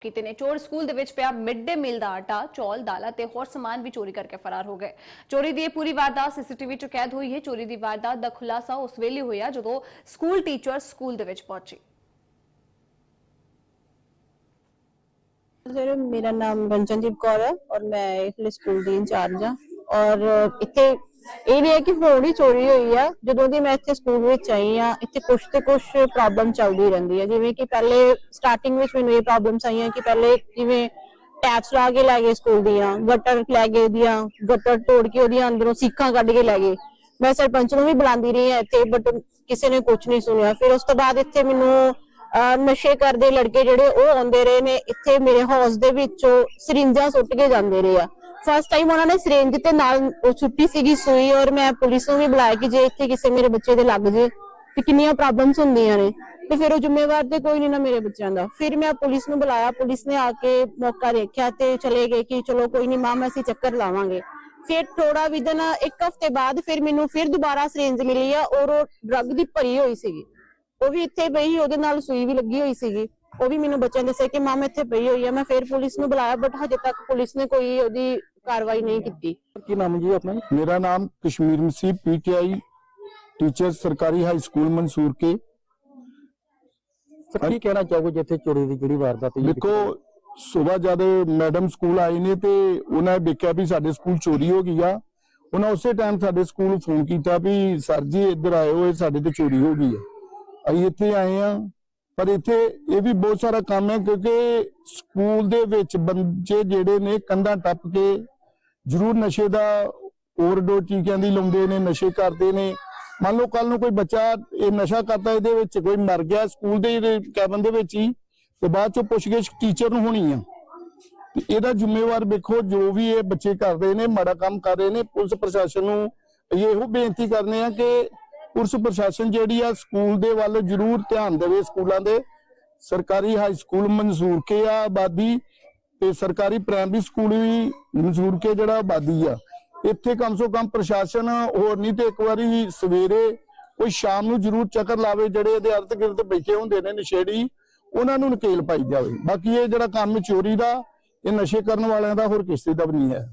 ਕੀਤੇ ਨੇ। ਚੋਰ ਸਕੂਲ ਦੇ ਵਿੱਚ ਪਿਆ ਮਿਡ ਡੇ ਮੀਲ ਦਾ ਆਟਾ, ਚੌਲ, ਦਾਲਾਂ ਤੇ ਹੋਰ ਸਮਾਨ ਵੀ ਚੋਰੀ ਕਰਕੇ ਫਰਾਰ ਹੋ ਗਏ। ਚੋਰੀ ਦੀ ਇਹ ਪੂਰੀ ਵਾਰਦਾਤ ਸੀਸੀਟੀਵੀ 'ਚ ਕੈਦ ਹੋਈ ਹੈ। ਚੋਰੀ ਦੀ ਵਾਰਦਾਤ ਦਾ ਖੁਲਾਸਾ ਉਸ ਵੇਲੇ ਹੋਇਆ ਜਦੋਂ ਸਕੂਲ ਟੀਚਰ ਸਕੂਲ ਦੇ ਵਿੱਚ ਪਹੁੰਚੀ। ਸਰ, ਮੇਰਾ ਨਾਮ ਰੰਜਨਦੀਪ ਕੌਰ ਹੈ ਔਰ ਮੈਂ ਇਸ ਸਕੂਲ ਦੀ ਇੰਚਾਰਜ ਹਾਂ। ਔਰ ਇੱਥੇ ਇਹ ਵੀ ਹੈ ਕਿ ਫੋਨ ਹੀ ਚੋਰੀ ਹੋਈ ਆ। ਜਦੋਂ ਦੀ ਮੈਂ ਇੱਥੇ ਸਕੂਲ ਵਿੱਚ ਆਈ ਆ, ਇੱਥੇ ਕੁਝ ਤੇ ਕੁਝ ਪ੍ਰੋਬਲਮ ਚੱਲਦੀ ਰਹਿੰਦੀ ਹੈ ਜਿਵੇਂ ਕਿ ਪਹਿਲੇ ਸਟਾਰਟਿੰਗ ਵਿੱਚ ਮੈਨੂੰ ਇਹ ਪ੍ਰੋਬਲਮਸ ਆਈਆਂ ਕਿ ਪਹਿਲੇ ਜਿਵੇਂ ਟੈਪਸ ਲਾ ਕੇ ਲੈ ਗਏ ਸਕੂਲ ਦੀਆਂ ਗਟਰ ਲੈ ਗਏ ਦੀਆਂ ਗਟਰ ਤੋੜ ਕੇ ਉਹਦੀਆਂ ਅੰਦਰੋਂ ਸੀਖਾਂ ਕੱਢ ਕੇ ਲੈ ਗਏ। ਮੈਂ ਸਰਪੰਚ ਨੂੰ ਵੀ ਬੁਲਾਉਂਦੀ ਰਹੀ ਹਾਂ ਇੱਥੇ ਬਟ ਕਿਸੇ ਨੇ ਕੁਝ ਨਹੀਂ ਸੁਣਿਆ। ਫਿਰ ਉਸ ਤੋਂ ਬਾਅਦ ਇੱਥੇ ਮੈਨੂੰ ਨਸ਼ੇ ਕਰਦੇ ਲੜਕੇ ਜਿਹੜੇ ਉਹ ਆਉਂਦੇ ਰਹੇ ਨੇ। ਇੱਥੇ ਮੇਰੇ ਹਾਊਸ ਦੇ ਵਿੱਚੋਂ ਸਰਿੰਜਾਂ ਸੁੱਟ ਕੇ ਜਾਂਦੇ ਰਹੇ ਆ। ਫਸਟ ਟਾਈਮ ਉਹਨਾਂ ਨੇ ਸਰਿੰਜ ਤੇ ਨਾਲ ਉਹ ਛੁੱਟੀ ਸੀਗੀ ਸੂਈ ਔਰ ਮੈਂ ਪੁਲਿਸ ਨੂੰ ਵੀ ਬੁਲਾਇਆ ਕਿ ਜੇ ਇੱਥੇ ਕਿਸੇ ਮੇਰੇ ਬੱਚੇ ਦੇ ਲੱਗ ਜੇ ਤੇ ਕਿੰਨੀਆਂ ਪ੍ਰੋਬਲਮਸ ਹੁੰਦੀਆਂ ਨੇ। ਤੇ ਫਿਰ ਉਹ ਜ਼ਿੰਮੇਵਾਰ ਤੇ ਕੋਈ ਨਹੀਂ ਨਾ ਮੇਰੇ ਬੱਚਿਆਂ ਦਾ। ਫਿਰ ਮੈਂ ਪੁਲਿਸ ਨੂੰ ਬੁਲਾਇਆ, ਪੁਲਿਸ ਨੇ ਆ ਕੇ ਮੌਕਾ ਦੇਖਿਆ ਤੇ ਚਲੇ ਗਏ ਕਿ ਚਲੋ ਕੋਈ ਨਹੀਂ ਮਾਮ ਅਸੀਂ ਚੱਕਰ ਲਾਵਾਂਗੇ। ਫਿਰ ਥੋੜਾ ਵਿਦਨ ਇੱਕ ਹਫ਼ਤੇ ਬਾਅਦ ਫਿਰ ਮੈਨੂੰ ਫਿਰ ਦੁਬਾਰਾ ਸਰਿੰਜ ਮਿਲੀ ਆ ਔਰ ਉਹ ਡਰੱਗ ਦੀ ਭਰੀ ਹੋਈ ਸੀਗੀ। ਉਹ ਵੀ ਇੱਥੇ ਪਈ, ਉਹਦੇ ਨਾਲ ਸੂਈ ਵੀ ਲੱਗੀ ਹੋਈ ਸੀਗੀ। ਉਹ ਵੀ ਮੈਨੂੰ ਬੱਚਿਆਂ ਦੱਸਿਆ ਕਿ ਮਾਮ ਇੱਥੇ ਪਈ ਹੋਈ ਆ। ਮੈਂ ਫਿਰ ਪੁਲਿਸ ਨੂੰ ਬੁਲਾਇਆ ਬਟ ਹਜੇ ਤੱਕ ਪੁਲਿਸ ਨੇ ਕੋਈ ਉਹਦੀ ਕਾਰਵਾਈ ਨਹੀਂ ਕੀਤੀ। ਕੀ ਨਾਮ ਜੀ ਆਪਣਾ? ਮੇਰਾ ਨਾਮ ਕਸ਼ਮੀਰ ਮਸੀਹ ਪੀਟੀਆਈ ਟੀਚਰ ਸਰਕਾਰੀ ਹਾਈ ਸਕੂਲ ਮਨਸੂਰ ਕੇ। ਸਰ ਕੀ ਕਹਿਣਾ ਚਾਹੋਗੇ ਜਿੱਥੇ ਚੋਰੀ ਦੀ ਜਿਹੜੀ ਵਾਰਦਾਤ ਹੋਈ ਹੈ? ਦੇਖੋ ਸਵੇਰ ਜਦ ਮੈਡਮ ਸਕੂਲ ਆਏ ਨੇ ਤੇ ਉਹਨਾਂ ਨੇ ਦੇਖਿਆ ਵੀ ਸਾਡੇ ਸਕੂਲ ਚੋਰੀ ਹੋ ਗਈ ਆ। ਉਹਨਾਂ ਉਸੇ ਟਾਈਮ ਸਾਡੇ ਸਕੂਲ ਨੂੰ ਫੋਨ ਕੀਤਾ ਵੀ ਸਰ ਜੀ ਇੱਧਰ ਆਏ ਹੋਏ ਸਾਡੇ ਤੇ ਚੋਰੀ ਹੋ ਗਈ ਆ। ਅਸੀਂ ਇੱਥੇ ਆਏ ਆ। ਪਰ ਇੱਥੇ ਇਹ ਵੀ ਬਹੁਤ ਸਾਰਾ ਕੰਮ ਹੈ ਕਿਉਂਕਿ ਸਕੂਲ ਦੇ ਵਿੱਚ ਬੱਚੇ ਜਿਹੜੇ ਨੇ ਕੰਧਾਂ ਟੱਪ ਕੇ ਜ਼ਰੂਰ ਨਸ਼ੇ ਦਾ ਓਵਰਡੋਜ਼ ਟੀਕਿਆਂ ਦੀ ਲਾਉਂਦੇ ਨੇ, ਨਸ਼ੇ ਕਰਦੇ ਨੇ। ਮੰਨ ਲਓ ਕੱਲ ਨੂੰ ਕੋਈ ਬੱਚਾ ਇਹ ਨਸ਼ਾ ਕਰਦਾ, ਇਹਦੇ ਵਿੱਚ ਕੋਈ ਮਰ ਗਿਆ ਸਕੂਲ ਦੇ ਕੈਬਨ ਦੇ ਵਿੱਚ ਹੀ, ਤੇ ਬਾਅਦ ਚੋਂ ਪੁੱਛਗਿੱਛ ਟੀਚਰ ਨੂੰ ਹੋਣੀ ਆ। ਤੇ ਇਹਦਾ ਜ਼ਿੰਮੇਵਾਰ ਵੇਖੋ, ਜੋ ਵੀ ਇਹ ਬੱਚੇ ਕਰਦੇ ਨੇ, ਮਾੜਾ ਕੰਮ ਕਰ ਰਹੇ ਨੇ, ਪੁਲਿਸ ਪ੍ਰਸ਼ਾਸਨ ਨੂੰ ਇਹੋ ਬੇਨਤੀ ਕਰਨੇ ਆ ਕਿ ਪੁਲਿਸ ਪ੍ਰਸ਼ਾਸਨ ਜਿਹੜੀ ਆ, ਸਕੂਲ ਦੇ ਵੱਲ ਜ਼ਰੂਰ ਧਿਆਨ ਦੇਵੇ ਸਕੂਲਾਂ ਦੇ। ਸਰਕਾਰੀ ਹਾਈ ਸਕੂਲ ਮਨਜ਼ੂਰ ਕੇ ਆ, ਆਬਾਦੀ ਤੇ ਸਰਕਾਰੀ ਪ੍ਰਾਇਮਰੀ ਸਕੂਲ ਵੀ ਮਨਜ਼ੂਰ ਕੇ ਜਿਹੜਾ ਆਬਾਦੀ ਆ। ਇੱਥੇ ਕਮ ਸੋ ਕਮ ਪ੍ਰਸ਼ਾਸਨ ਹੋਰ ਨਹੀਂ ਤੇ ਇੱਕ ਵਾਰੀ ਸਵੇਰੇ ਕੋਈ ਸ਼ਾਮ ਨੂੰ ਜ਼ਰੂਰ ਚੱਕਰ ਲਾਵੇ ਜਿਹੜੇ ਇਹਦੇ ਅਰਧ ਗਿਰਦ ਬੈਠੇ ਹੁੰਦੇ ਨੇ ਨਸ਼ੇੜੀ, ਉਹਨਾਂ ਨੂੰ ਨਕੇਲ ਪਾਈ ਜਾਵੇ। ਬਾਕੀ ਇਹ ਜਿਹੜਾ ਕੰਮ ਚੋਰੀ ਦਾ, ਇਹ ਨਸ਼ੇ ਕਰਨ ਵਾਲਿਆਂ ਦਾ ਹੋਰ ਕਿਸੇ ਦਾ ਵੀ ਨਹੀਂ ਹੈ।